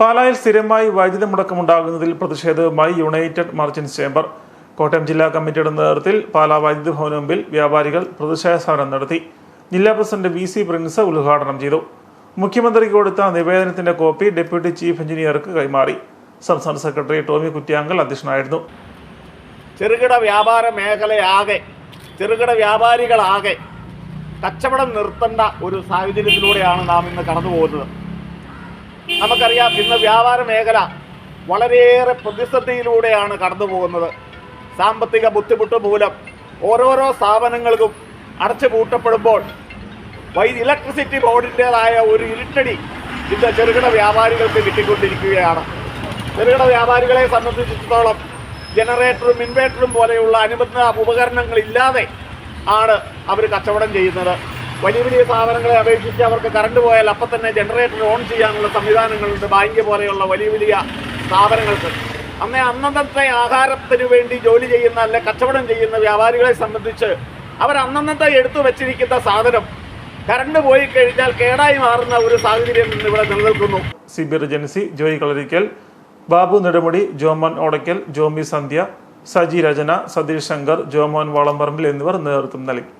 പാലായിൽ സ്ഥിരമായി വൈദ്യുതി മുടക്കമുണ്ടാകുന്നതിൽ പ്രതിഷേധവുമായി യുണൈറ്റഡ് മർച്ചന്റ്സ് ചേംബർ. കോട്ടയം ജില്ലാ കമ്മിറ്റിയുടെ നേതൃത്വത്തിൽ പാലാ വൈദ്യുതി ഭവന മുമ്പിൽ വ്യാപാരികൾ പ്രതിഷേധ സമരം നടത്തി. ജില്ലാ പ്രസിഡന്റ് വി സി പ്രിൻസ് ഉദ്ഘാടനം ചെയ്തു. മുഖ്യമന്ത്രിക്ക് കൊടുത്ത നിവേദനത്തിന്റെ കോപ്പി ഡെപ്യൂട്ടി ചീഫ് എഞ്ചിനീയർക്ക് കൈമാറി. സംസ്ഥാന സെക്രട്ടറി ടോമി കുറ്റ്യാങ്കൽ അധ്യക്ഷനായിരുന്നു. ചെറുകിട വ്യാപാര മേഖലയാകെ ചെറുകിട വ്യാപാരികളാകെ കച്ചവടം നിർത്തേണ്ട ഒരു സാഹചര്യത്തിലൂടെയാണ് നാം ഇന്ന് കടന്നു പോകുന്നത് നമുക്കറിയാം ഇന്ന് വ്യാപാര മേഖല വളരെയേറെ പ്രതിസന്ധിയിലൂടെയാണ് കടന്നു പോകുന്നത് സാമ്പത്തിക ബുദ്ധിമുട്ട് മൂലം ഓരോരോ സ്ഥാപനങ്ങൾക്കും അടച്ചു പൂട്ടപ്പെടുമ്പോൾ വൈ ഇലക്ട്രിസിറ്റി ബോർഡിന്റെതായ ഒരു ഇരുട്ടടി ഇന്ന് ചെറുകിട വ്യാപാരികൾക്ക് കിട്ടിക്കൊണ്ടിരിക്കുകയാണ്. ചെറുകിട വ്യാപാരികളെ സംബന്ധിച്ചിടത്തോളം ജനറേറ്ററും ഇൻവേർട്ടറും പോലെയുള്ള അനുബന്ധ ഉപകരണങ്ങൾ ഇല്ലാതെ ആണ് അവർ കച്ചവടം ചെയ്യുന്നത്. വലിയ വലിയ സ്ഥാപനങ്ങളെ അപേക്ഷിച്ച് അവർക്ക് കറണ്ട് പോയാൽ അപ്പം തന്നെ ജനറേറ്റർ ഓൺ ചെയ്യാനുള്ള സംവിധാനങ്ങളുണ്ട്. ബാങ്ക് പോലെയുള്ള വലിയ വലിയ സ്ഥാപനങ്ങൾക്ക്. അന്നേ അന്നന്നത്തെ ആഹാരത്തിന് വേണ്ടി ജോലി ചെയ്യുന്ന അല്ലെ കച്ചവടം ചെയ്യുന്ന വ്യാപാരികളെ സംബന്ധിച്ച് അവർ അന്നന്നത്തെ എടുത്തു വെച്ചിരിക്കുന്ന സാധനം കറണ്ട് പോയി കഴിഞ്ഞാൽ കേടായി മാറുന്ന ഒരു സാഹചര്യം ഇവിടെ നിലനിൽക്കുന്നു. C B Regency Joy Kalarickal Babu Nedumudi Jomon Odackal Jomi Sandhya Saji Rachana Satheesh Shankar Jomon Valamparambil എന്നിവർ നേതൃത്വം നൽകി.